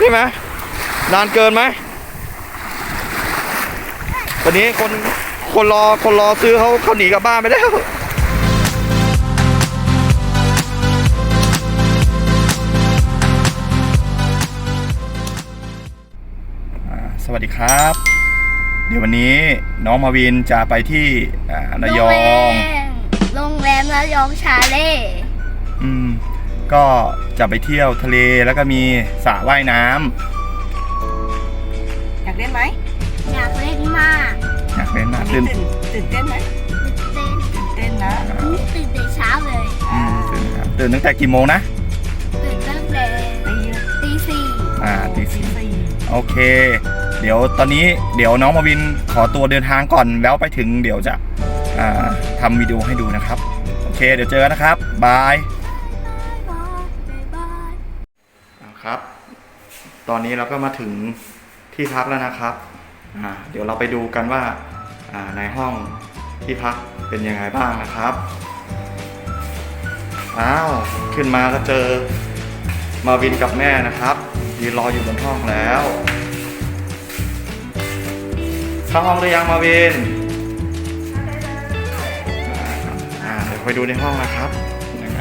ใช่ไหมนานเกินไหมวันนี้คนคนรอคนรอซื้อเขาเขาหนีกลับบ้านไปแล้วสวัสดีครับ เดี๋ยววันนี้น้องมาวินจะไปที่อ่าระยอง โรงแรมระยองชาเล่ ก็จะไปเที่ยวทะเลแล้วก็มีสระว่ายน้อยากเล่นไหมอยากเล่นมากำอยากเล่นมากตื่ตื่นนตื่นเต้นไหมตื่นตื่นเต้นนะตื่นแต่เช้าเลยอืมตื่นครับตื่นตั้งแต่กี่โมงนะตื่นตั้งแต่ตีตีสี่อ่าตีตีสี่ สี่โอเค เดี๋ยวตอนนี้เดี๋ยวน้องมาวินขอตัวเดินทางก่อนแล้วไปถึงเดี๋ยวจะอ่าทำวิดีโอให้ดูนะครับ โอเค เดี๋ยวเจอกันนะครับ บาย ตอนนี้เราก็มาถึงที่พักแล้วนะครับ เดี๋ยวเราไปดูกันว่าในห้องที่พักเป็นยังไงบ้างนะครับ อ้าว ขึ้นมาก็เจอมาวินกับแม่นะครับยืนรออยู่บนห้องแล้วเข้าห้องหรือยังมาวินเดี๋ยวไปดูในห้องนะครับยังไง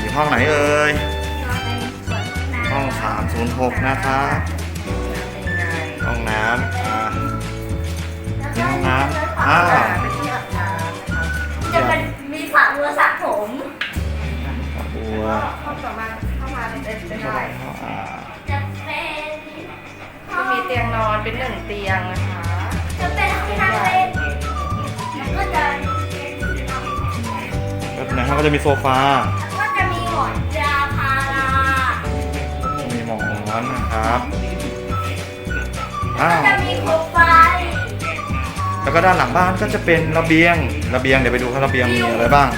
อยู่ห้องไหนเอ่ย 306 นะครับห้องน้ำอ่า มีห้องน้ำอ้าวจะเป็นมีฝาบัวสระผมบัวห้องต่อมาเข้ามาเป็นเป็นเข้าอะไรไปเข้าอ่าจะเป็นก็มีเตียงนอนเป็นหนึ่งเตียงนะคะจะเป็นห้องนั่งเล่นแล้วก็จะแล้วในห้องก็จะมีโซฟา หมอนนะครับอ้าก็วจะมีโคมไฟแล้วก็ด้านหลังบ้านก็จะเป็นระเบียง ระเบียงเดี๋ยวไปดูครับระเบียงมีอะไรบ้าง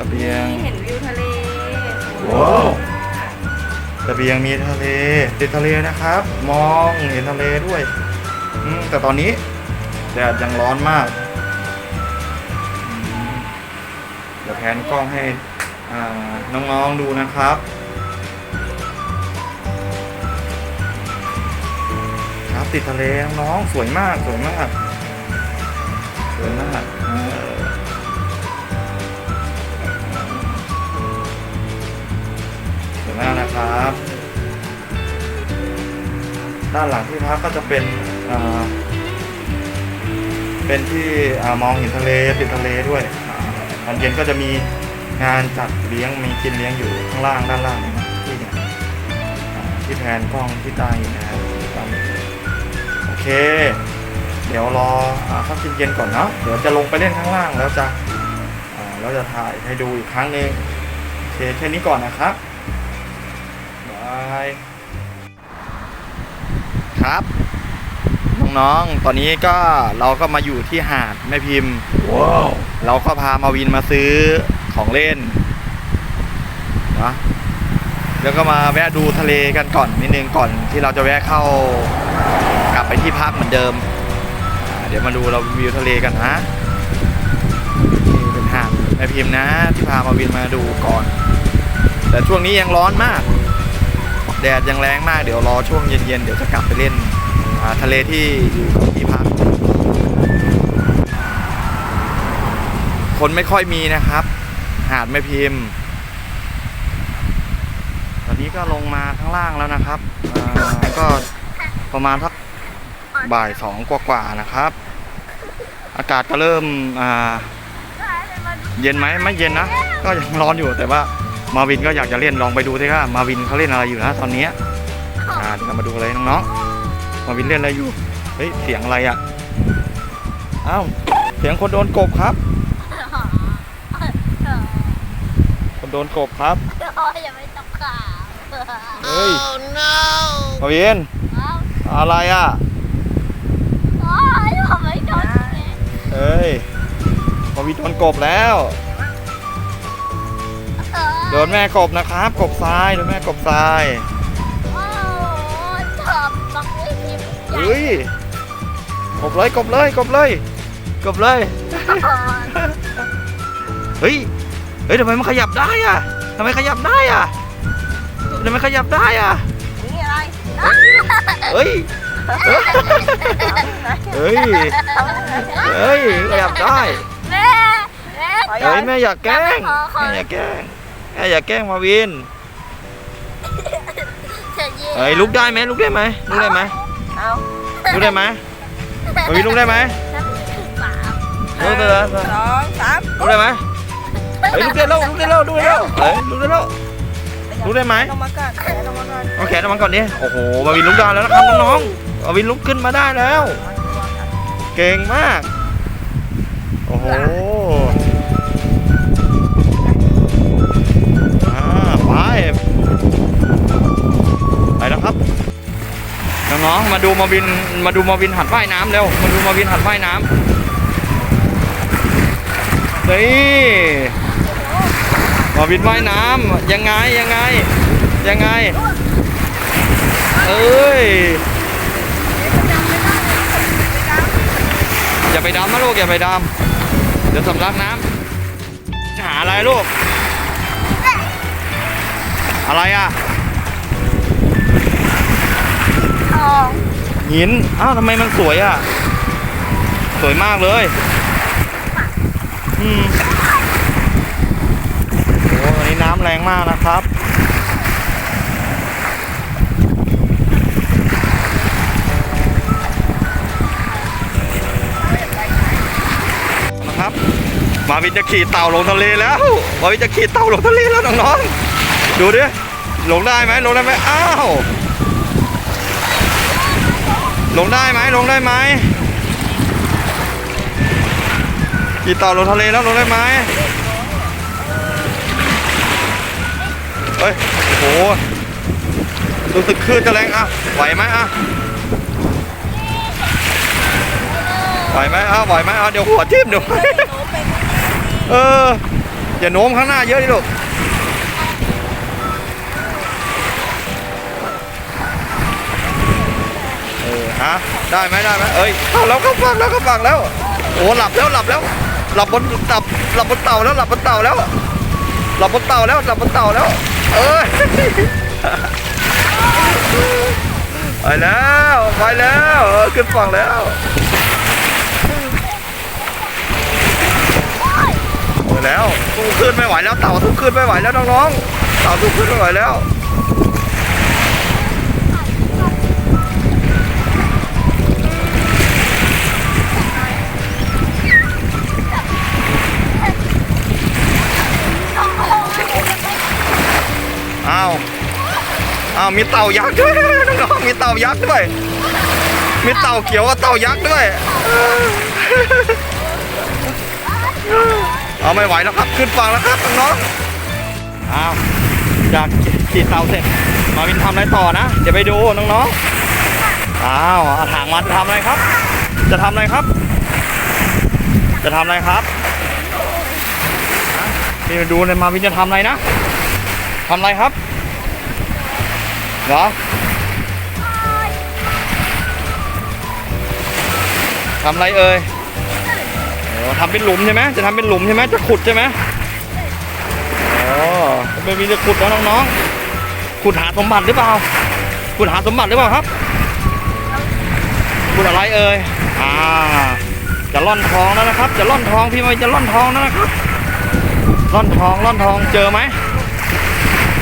ระเบียงที่เห็นวิวทะเลว้าวระเบียงมีทะเลติดทะเลนะครับ มองเห็นทะเลด้วยอืมแต่ตอนนี้แดดยังร้อนมากอืมเดี๋ยวแพนกล้องให้อ่าน้องๆดูนะครับ ติดทะเลน้องสวยมากสวยมากสวยมากสวยมากนะครับ ด้านหลังที่พักก็จะเป็นเป็นที่มองเห็นทะเลติดทะเลด้วยอ่าตอนเย็นก็จะมีงานจัดเลี้ยงมีกินเลี้ยงอยู่ข้างล่างด้านล่างที่ที่แทนกล้องที่ใต้อยู่นะครับ เค เดี๋ยวรออ่าพักกินเย็นก่อนเนาะเดี๋ยวจะลงไปเล่นข้างล่างแล้วจะอ่าแล้วจะถ่ายให้ดูอีกครั้งหนึ่งโอเคแค่นี้ก่อนนะครับบายครับน้องๆ ตอนนี้ก็เราก็มาอยู่ที่หาดแม่พิมพ์ว้าวเราก็พามาวินมาซื้อของเล่นนะแล้วก็มาแวะดูทะเลกันก่อนนิดนึงก่อนที่เราจะแวะเข้ากลั บไปที่พักเหมือนเดิม เดี๋ยวมาดูเราวิวทะเลกันนะนี่เป็นหาดแม่พิมพ์นะ ที่พามาวินมาดูก่อน แต่ช่วงนี้ยังร้อนมาก แดดยังแรงมากเดี๋ยวรอช่วงเย็นๆเดี๋ยวจะกลับไปเล่นทะเลที่อยู่ที่พัก คนไม่ค่อยมีนะครับ หาดไม่พิมพ์ตอนนี้ก็ลงมาข้างล่างแล้วนะครับ ก็ประมาณทัก บ่ายสองกว่าๆนะครับ อากาศก็เริ่มอ่าเย็นไหมไม่เย็นนะ ก็ยังร้อนอยู่แต่ว่ามาวินก็อยากจะเล่นลองไปดูสิครับมาวินเขาเล่นอะไรอยู่นะตอนนี้อ่าเดี๋ยวเรามาดูเลยน้องๆมาวินเล่นอะไรอยู่เฮ้ยเสียงอะไรอะอ้าวเสียงคนโดนกบครับ คนโดนกบครับอย่าไปตกข่าวเฮ้ยมาวินอะไรอะ โอ้ยผมไม่โดน เฮ้ยมาวินโดนกบแล้ว โดนแม่กบนะครับ กบทราย โดนแม่กบทรายโอ้ยทำบักไม่พิมพ์เฮ้ย กบเลย กบเลย กบเลย กบเลย เฮ้ย เฮ้ยทำไมมันขยับได้อะทำไมขยับได้อะทำไมขยับได้อะเอ้ย เอ้ยเอ้ยขยับได้ แม่แม่เอ้ยแม่อยากแกล้งแม่อยากแกล้งแม่อยากแกล้งมาวิน จะยิงเอ้ยลุกได้ไหมลุกได้ไหมลุกได้ไหมเอาลุกได้ไหมมาวินลุกได้ไหมลุกได้แล้วสองสามลุกได้ไหมเฮ้ยลุกได้แล้วลุกได้แล้วลุกได้แล้วเฮ้ยลุกได้แล้ว รู้ได้ไหม ลงมาก่อนแขนลงมาก่อนเอาแขนออกมาก่อนดิโอ้โหมาวินลุกได้แล้วนะครับน้องๆ มาวินลุกขึ้นมาได้แล้ว เก่งมาก โอ้โหอ่าไปไปแล้วครับน้องๆมาดูมาวินมาดูมาวินหัดว่ายน้ำเร็วมาดูมาวินหัดว่ายน้ำนี่มาวินว่ายน้ำยังไงยังไงยังไงเอ้ย อย่าไปดำนะลูกอย่าไปดำเดี๋ยวสำลักน้ำจะหาอะไรลูก อะไรอะหินอ้าวทำไมมันสวยอะ สวยมากเลยอืมโอ้วันนี้น้ำแรงมากนะครับ มาวินจะขี่เต่าลงทะเลแล้ว มาวินจะขี่เต่าลงทะเลแล้วน้องๆ ดูดิ ลงได้ไหมลงได้ไหมอ้าว ลงได้ไหมลงได้ไหมขี่เต่าลงทะเลแล้วลงได้ไหมเฮ้ย โอ้โห รู้สึกคลื่นจะแรงอะ ไหวไหมอะ ไหวไหมอะ ไหวไหมอะ เดี๋ยวหัวทิ่มเดี๋ยว เออ อย่าโน้มข้างหน้าเยอะดิลูกเออฮะได้ไหมได้ไหมเอ้ยเข้าแล้วเข้าฝั่งแล้วเข้าฝั่งแล้ว โอ้หลับแล้วหลับแล้ว หลับบนตับหลับบนเต่าแล้วหลับบนเต่าแล้ว หลับบนเต่าแล้วหลับบนเต่าแล้ว เอ้ยไปแล้วไปแล้วขึ้นฝั่งแล้วเออ แล้วสู้ขึ้นไม่ไหวแล้วเต่าสู้ขึ้นไม่ไหวแล้วน้องๆเต่าสู้ขึ้นไม่ไหวแล้วอ้าวอ้าวมีเต่ายักษ์ด้วยน้องๆมีเต่ายักษ์ด้วย มีเต่าเขียวกับเต่ายักษ์ด้วย เอาไม่ไหวแล้วครับ ขึ้นฝั่งแล้วครับน้องๆอ้าวจากขี่เต่าเสร็จ มาวินทำอะไรต่อนะเดี๋ยวไปดูน้องๆอ้าวเอาถางมันทำอะไรครับ จะทำอะไรครับ จะทำอะไรครับฮะนี่มาดูเลยมาวินจะทำอะไรนะทำอะไรครับเหรอทำอะไรเอ่ยโอ้ ทำเป็นหลุมใช่ไหมจะทำเป็นหลุมใช่ไหมจะขุดใช่ไหมอ๋อไม่มีจะขุดแล้วน้องๆขุดหาสมบัติหรือเปล่าขุดหาสมบัติหรือเปล่าครับขุดอะไรเอ่ยอ่าจะล่อนทองแล้วนะครับ จะล่อนทองพี่ไม่จะล่อนทองแล้วนะครับล่อนทองล่อนทองเจอไหม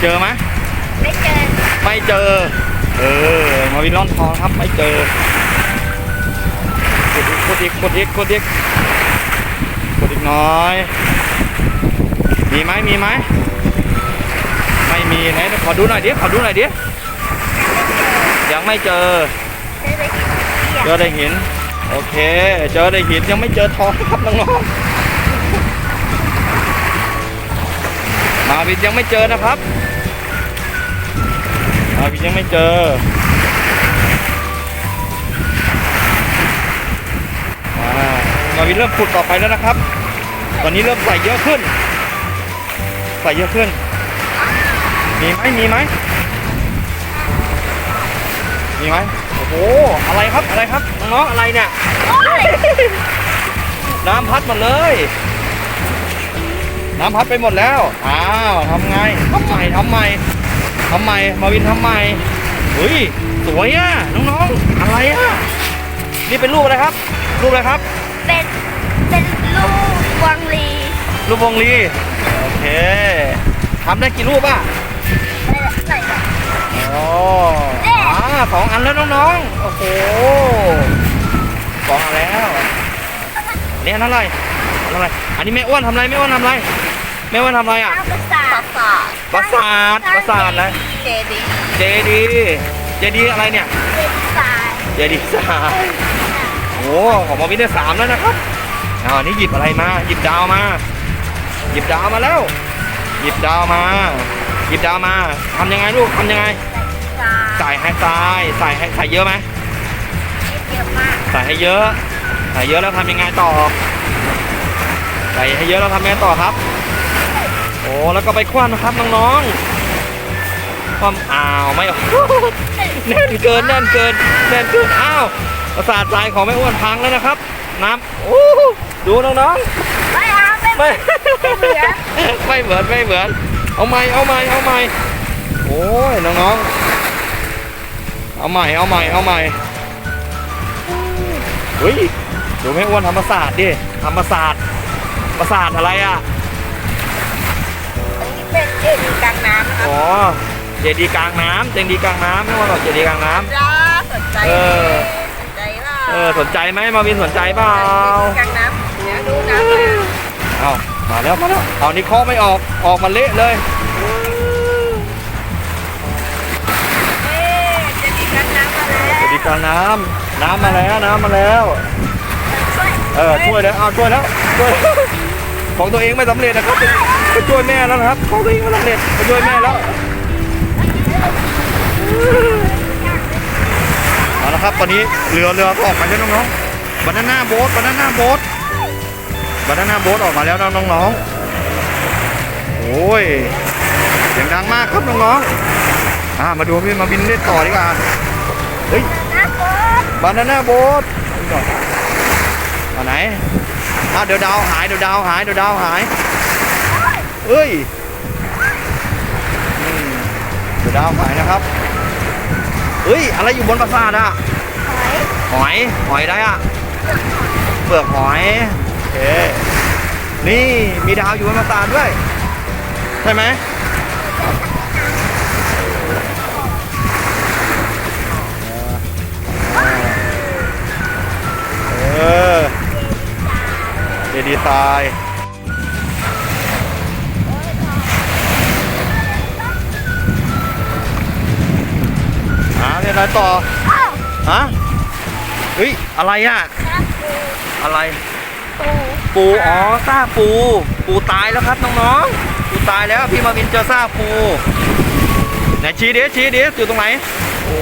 เจอไหมไม่เจอไม่เจอ เออมาวินล่อนทองครับไม่เจอ กดอีกกดอีกกดอีกกดอีก ดอีกน้อย มีไหมมีไหมไม่มีไหนขอดูหน่อยดิขอดูหน่อยดิยังไม่เจอ เจอได้หิน โอเค เจอได้หินยังไม่เจอทองครับน้องๆมาวินยังไม่เจอนะครับมาวินยังไม่เจอ มาวินเริ่มขุดต่อไปแล้วนะครับ ตอนนี้เริ่มใส่เยอะขึ้น ใส่เยอะขึ้น มีไหมมีไหมมีไหมโอ้โห อะไรครับอะไรครับน้องๆอะไรเนี่ย น้ำพัดหมดเลย น้ำพัดไปหมดแล้ว อ้าวทำไงทำไมทำไมทำไมมาวินทำไมเฮ้ย สวยอะ น้องๆ อะไรอะ นี่เป็นรูปอะไรครับ รูปอะไรครับ เป็นเป็นลูกวังลีรูปวงลีโอเคทำได้กี่รูปอะใส่แบบโอ้อ่าสองอันแล้วน้องๆ โอ้โหสองอันแล้วอันนี่อันนั้นอะไรอันนั้นอะไร อันนี้แม่อ้วนทำอะไรแม่อ้วนทำอะไรแม่อ้วนทำอะไรอะน้ำประสาทประสาทประสาทประสาทอะไรเจดีเจดีเจดีอะไรเนี่ยเจดีสายเจดีสาม โอ้ของมาวินได้สามแล้วนะครับอ่านี่หยิบอะไรมา หยิบดาวมา หยิบดาวมาแล้ว หยิบดาวมา หยิบดาวมาทำยังไงลูกทำยังไงสายใส่ให้ทรายใส่ให้ใส่เยอะไหมเยอะมากใส่ให้เยอะใส่เยอะแล้วทำยังไงต่อใส่ให้เยอะแล้วทำยังไงต่อครับ โอ้แล้วก็ไปคว้านนะครับน้องๆความอ้าวไม่ออกแน่นเกินแน่นเกินแน่นเกินอ้าว ประสาททรายของแม่อ้วนพังแล้วนะครับ น้ำโอ้ดูน้องไม่เอาไม่ๆไม่ไม่เหมือนไม่เหมือน เอาใหม่เอาใหม่เอาใหม่โอ้ยน้องๆ เอาใหม่เอาใหม่เอาใหม่เฮ้ยดูแม่อ้วนทำประสาทดิทำประสาทประสาทอะไรอะอันนี้เป็นเจดีย์กลางน้ำนะครับอ๋อเจดีย์กลางน้ำเจดีย์กลางน้ำแม่อ้วนบอกเจดีย์กลางน้ำจ้าสนใจเออสนใจ เปล่าเออสนใจไหมมาวินสนใจเปล่าเจดีย์กลางน้ำเดี๋ยวดูน้ำเลยเอามาแล้วมาแล้วเอานี่เคาะไม่ออกออกมาเละเลยเอ๊ะเจดีย์กลางน้ำมาแล้วเจดีย์กลางน้ำน้ำมาแล้วน้ำมาแล้วช่วยเออช่วยแล้วเอาช่วยแล้วช่วยของตัวเองไม่สำเร็จนะครับไปช่วยแม่แล้วนะครับของตัวเองไม่สำเร็จไปช่วยแม่แล้ว เอาละครับตอนนี้เรือเรือก็ออกมาแล้วน้องๆบานาน่าโบ๊ทบานาน่าโบ๊ทบานาน่าโบ๊ทออกมาแล้วน้องๆโอ้ยเสียงดังมากครับน้องๆอ่ามาดูพี่มาบินเล่นต่อดีกว่าเฮ้ยนะโค้ดบานาน่าโบ๊ทมาไหนอ้าเดี๋ยวดาวหายเดี๋ยวดาวหายเดี๋ยวดาวหายเอ้ยเดี๋ยวดาวหายนะครับ เฮ้ย อะไรอยู่บนปราสาทอะหอยหอย หอยได้อะเปลือกหอยโอเคนี่มีดาวอยู่บนปราสาทด้วย ใช่ไหมเออเจดีไซน์ ยนอะไรต่ออ้าวฮะเฮ้ยอะไรอะนะปูอะไรปูปูอ๋อซากปู ปูตายแล้วครับน้องๆปูตายแล้วพี่มาวินเจอซากปูไหนชี้ดิชี้ดิอยู่ตรงไหนโอ้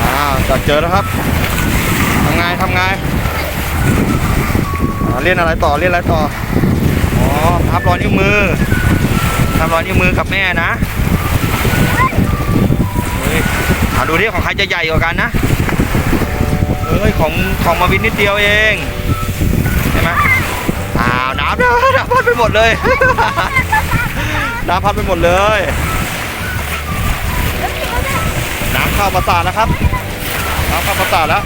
อ้าวจัดเจอแล้วครับทำไงทำไงอ่าเล่นอะไรต่อเล่นอะไรต่ออ๋อทับรอยนิ้วมือทับรอยนิ้วมือกับแม่นะเฮ้ย เอาดูที่ของใครจะใหญ่กว่ากันนะเอ้ยของของมาวินนิดเดียวเองใช่ไหมอ้าวน้ำน้ำน้ำพัดไปหมดเลยน้ำพัดไปหมดเลย น้ำเข้าประสาทแล้วครับน้ำเข้าประสาทแล้ว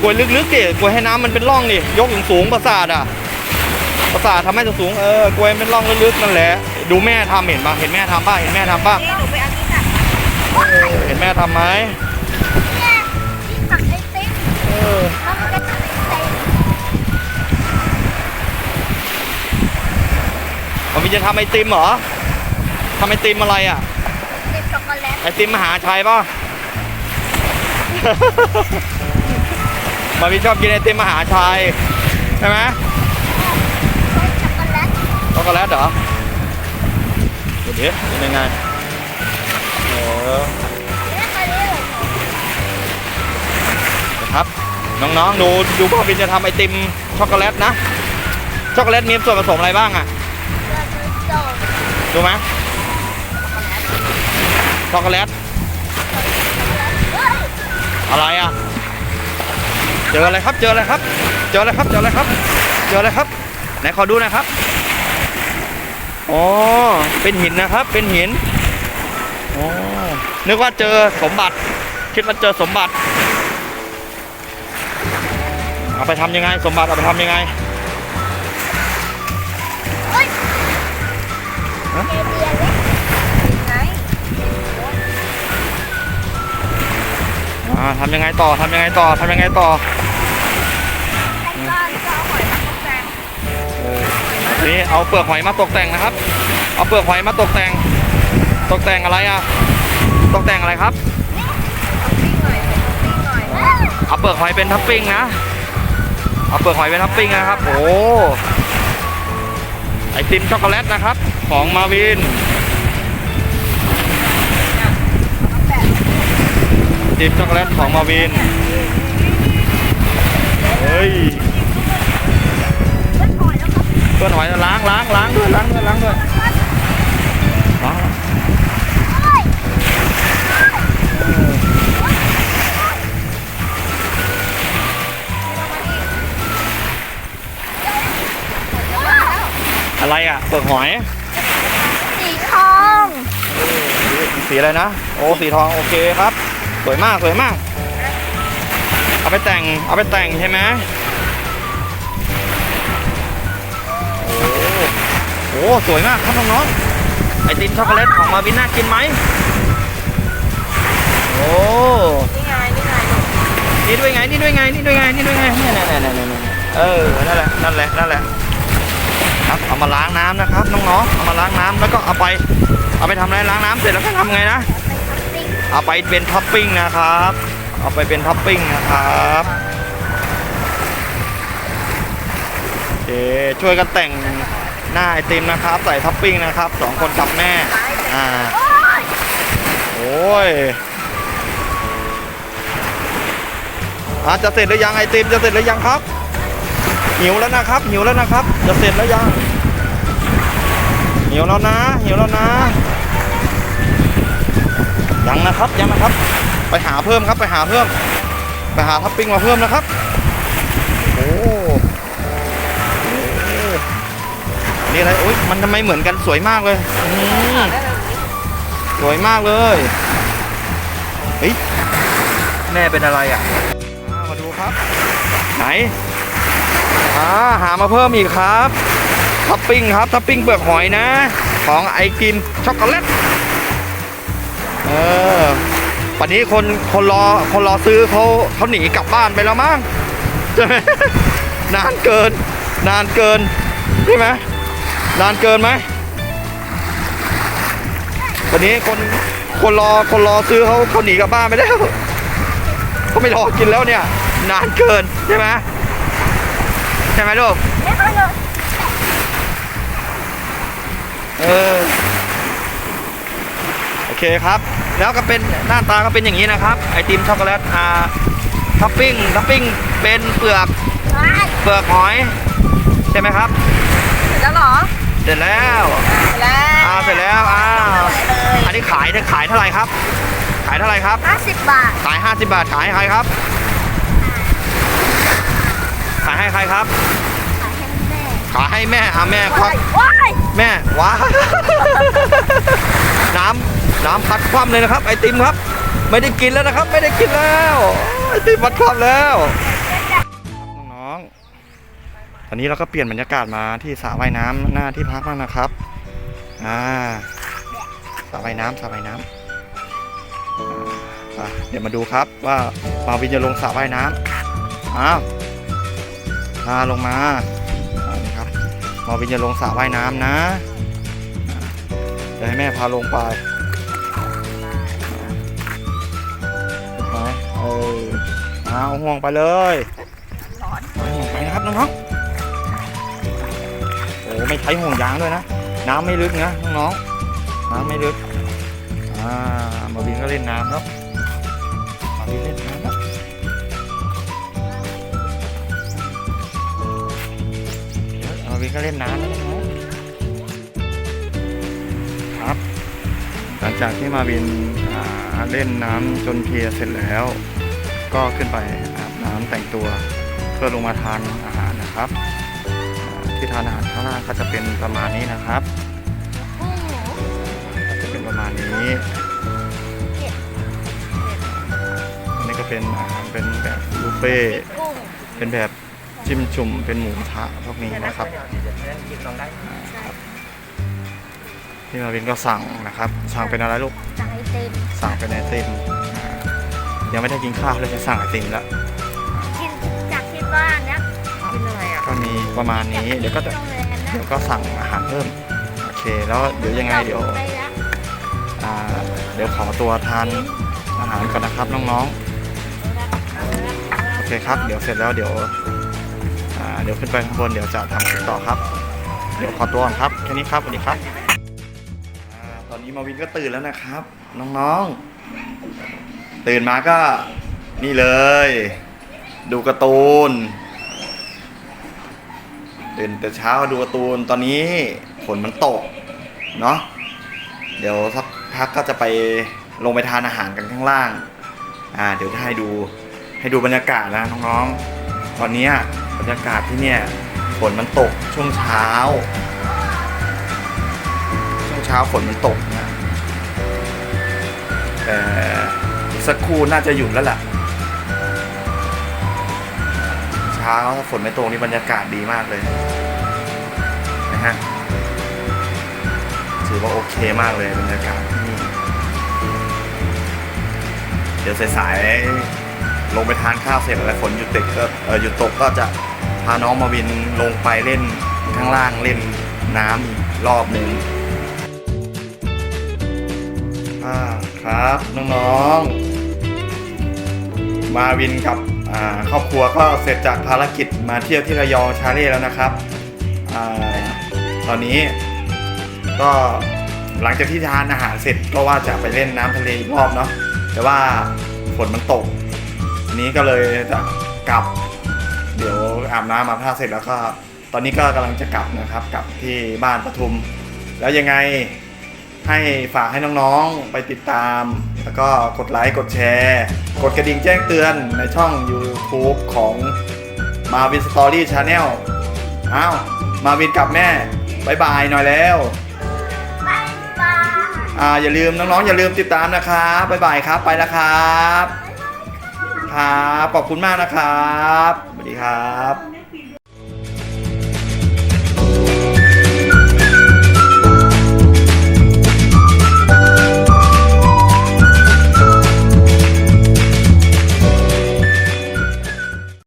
กลวยลึกๆดิกลวยให้น้ำมันเป็นร่องดิยกสูงๆประสาทอะประสาททำให้สูงๆเออกลวยเป็นร่องลึกๆนั่นแหละ ดูแม่ทำเห็นปะเห็นแม่ทำป่ะเห็นแม่ทำป่ะนี่หนูไปเอาที่หนักเออเห็นแม่ทำไหมเนี่ยที่ตักไอติ๊กเออแล้วมันก็ตักไอติ๊กมันมีจะทำไอติมเหรอทำไอติมอะไรอะเป็นช็อกโกแลตไอติมมหาชัยป่ะ มาพี่ชอบกินไอติมมหาชัยใช่ไหมช็อกโกแลตช็อกโกแลตเหรอเดี๋ยวดิเป็นยังไงโอ้เล่นมาเร็วครับ น้องๆ ดูดูพ่อบินจะทำไอติมช็อกโกแลตนะ ช็อกโกแลตมีส่วนผสมอะไรบ้างอะดูไหมช็อกโกแลต อะไรอะ เจออะไรครับ เจออะไรครับ เจออะไรครับ เจออะไรครับ เจออะไรครับ ไหนขอดูหนะครับ อ๋อ เป็นหินนะครับ เป็นหิน อ๋อ นึกว่าเจอสมบัติ คิดว่าเจอสมบัติ เอาไปทำยังไง สมบัติเอาไปทำยังไงเฮ้ยฮ อ่าทำยังไงต่อทำยังไงต่อทำยังไงต่อก็จะเอาหอยมาตกแต่งนี่เอาเปลือกหอยมาตกแต่งนะครับ เอาเปลือกหอยมาตกแต่ง ตกแต่งอะไรอะ ตกแต่งอะไรครับ ปิ้งหน่อยปิ้งหน่อยเอาเปลือกหอยเป็นท็อปปิ้งนะ เอาเปลือกหอยเป็นท็อปปิ้งนะครับ โอ้ ไอติมช็อกโกแลตนะครับ ของมาวิน ไอติมช็อกโกแลตของมาวิน เฮ้ยมันหอยแล้วก็เพื่อนหอยล้างล้างล้างด้วยล้างด้วยล้างด้วยล้างเฮ้ยอะไรอะเปลือกหอย สีทอง สีอะไรนะ โอ้ สีทอง โอเคครับ สวยมากสวยมาก เอาไปแต่งเอาไปแต่งใช่ไหมโอ้โหสวยมากครับน้องๆไอติมช็อกโกแลตของมาวินน่ากินไหมโอ้นี่ไงนี่ไงนี่ด้วยไงนี่ด้วยไงนี่ด้วยไงนี่ด้วยไงนี่นี่ยเนี่นี่ยเนี่เออนั่นแหละนั่นแหละนั่นแหละครับเอามาล้างน้ำนะครับน้องๆเอามาล้างน้ำแล้วก็เอาไป เอาไปทำอะไรล้างน้ำเสร็จแล้วก็ทำไงนะ เอาไปเป็นท็อปปิ้งนะครับ เอาไปเป็นท็อปปิ้งนะครับโอเคช่วยกันแต่งหน้าไอติมนะครับ ใส่ท็อปปิ้งนะครับสองคนกับแม่อ่าโอ้ยอาจะเสร็จหรือยังไอติมจะเสร็จหรือยังครับ หิวแล้วนะครับ หิวแล้วนะครับ จะเสร็จแล้วยังหิวแล้วนะหิวแล้วนะ ยังนะครับยังนะครับ ไปหาเพิ่มครับไปหาเพิ่ม ไปหาท็อปปิ้งมาเพิ่มนะครับ โอ้โหนี่อะไรโอ๊ยมันทำไมเหมือนกันสวยมากเลยสวยมากเลยเฮ้ยแม่เป็นอะไรอะอ่ามาดูครับ ไหนอ่าหามาเพิ่มอีกครับท็อปปิ้งครับท็อปปิ้งเปลือกหอยนะ ของไอกินช็อกโกแลต เออวันนี้คนคนรอคนรอซื้อเขาเขาหนีกลับบ้านไปแล้วมั้งใช่ไหมนานเกิน นานเกินใช่ไหมนานเกินไหมวันนี้คนคนรอคนรอซื้อเขาเขาหนีกลับบ้านไปแล้วเขาไม่รอกินแล้วเนี่ย นานเกินใช่ไหมใช่ไหมลูกเออ เคครับ แล้วก็เป็นหน้าตาก็เป็นอย่างนี้นะครับ ไอติมช็อกโกแลตอ่าท็อปปิ้งท็อปปิ้งเป็นเปลือกว้ายเปลือกหอยใช่ไหมครับ เสร็จแล้วเหรอ เสร็จแล้วเสร็จแล้วอ่าเสร็จแล้วอ่าเลยอันนี้ขายขายเท่าไหร่ครับ ขายเท่าไหร่ครับห้าสิบบาท ขาย 50 บาทขายให้ใครครับ ขายให้ใครครับ ขายให้แม่ขายให้แม่อะแม่ควัว้ากยว้ายแม่ว้าน้ำน้ำพัดคว่ำเลยนะครับ ไอติมครับ ไม่ได้กินแล้วนะครับ ไม่ได้กินแล้วไอติมพัดคว่ำแล้วน้องๆตอนนี้เราก็เปลี่ยนบรรยากาศมาที่สระว่ายน้ำหน้าที่พักแล้วนะครับอ่าสระว่ายน้ำสระว่ายน้ำอ่าเดี๋ยวมาดูครับว่ามาวินจะลงสระว่ายน้ำอ้าวพาลงมาอ่านี่ครับ มาวินจะลงสระว่ายน้ำนะ เดี๋ยวให้แม่พาลงไปเออเอาห่วงไปเลยห่วงไปนะครับน้องๆโอ้ไม่ใช้ห่วงยางด้วยนะ น้ำไม่ลึกนะน้องๆน้ำไม่ลึก อ่า มาวินก็เล่นน้ำเนาะ ก็เล่นน้ำนะครับ หลังจากที่มาวินอ่าเล่นน้ำจนเพลียเสร็จแล้ว ก็ขึ้นไปอาบน้ำแต่งตัว เพื่อลงมาทานอาหารนะครับ ที่ทานอาหารข้างล่างก็จะเป็นประมาณนี้นะครับจะเป็นประมาณนี้อันนี้ก็เป็นอาหารเป็นแบบบุฟเฟ่เป็นแบบ จิ้มจุ่มเป็นหมูกระทะพวกนี้นะครับที่มาวินก็สั่งนะครับ สั่งเป็นอะไรลูกจากไอติม สั่งเป็นไอติมอ่ายังไม่ได้กินข้าวเลยจะสั่งไอติมแล้ว กินจากที่บ้านนะ กินอะไรอะ ก็มีประมาณนี้ เดี๋ยวก็จะที่โรงแรมนะเดี๋ยวก็สั่งอาหารเพิ่ม โอเค แล้วเดี๋ยวยังไงเดี๋ยวไปละอ่าเดี๋ยวขอตัวทานอาหารก่อนนะครับน้องๆ โอเคครับ เดี๋ยวเสร็จแล้วเดี๋ยวอ่า เดี๋ยวขึ้นไปข้างบนเดี๋ยวจะทำคลิปต่อครับ เดี๋ยวขอตัวก่อนครับแค่นี้ครับสวัสดีครับอตอนนี้มาวินก็ตื่นแล้วนะครับ น้องๆ ตื่นมาก็นี่เลย ดูการ์ตูนตื่นแต่เช้าดูการ์ตูนตอนนี้ฝนมันตกเนาะเดี๋ยวสักพักก็จะไปลงไปทานอาหารกันข้างล่าง อ่า เดี๋ยวจะให้ดูให้ดูบรรยากาศนะน้องๆ ตอนนี้บรรยากาศที่เนี่ยฝนมันตกช่วงเช้า ช่วงเช้าฝนมันตกนะแต่สักครู่น่าจะหยุดแล้วล่ะ เช้าถ้าฝนไม่ตกนี่บรรยากาศดีมากเลยนะฮะถือว่าโอเคมากเลยบรรยากาศที่นี่เดี๋ยวสายๆ ลงไปทานข้าวเสร็จแล้วฝนหยุดตกก็หยุดตกก็จะพาน้องมาวินลงไปเล่นข้างล่างเล่นน้ำอีกรอบหนึ่งครับน้องๆ มาวินกับครอบครัวก็เสร็จจากภารกิจมาเที่ยวที่ระยองชาเล่แล้วนะครับอตอนนี้ก็หลังจากที่ทานอาหารเสร็จก็ว่าจะไปเล่นน้ำทะเลอีกรอบเนาะแต่ว่าฝนมันตก นี้ก็เลยจะกลับ เดี๋ยวอาบน้ำมาท่าเสร็จแล้วก็ ตอนนี้ก็กำลังจะกลับนะครับ กลับที่บ้านปทุม แล้วยังไงให้ฝากให้น้องๆไปติดตาม แล้วก็กดไลค์กดแชร์ กดกระดิ่งแจ้งเตือนในช่อง YouTube ของมาวินสตอรี่ชาแนลอ้าวมาวินกับแม่บายบายหน่อยแล้วบายบายอ่าอย่าลืมน้องๆอย่าลืมติดตามนะครับบายบายครับไปแล้วครับ ครับ ขอบคุณมากนะครับ สวัสดีครับ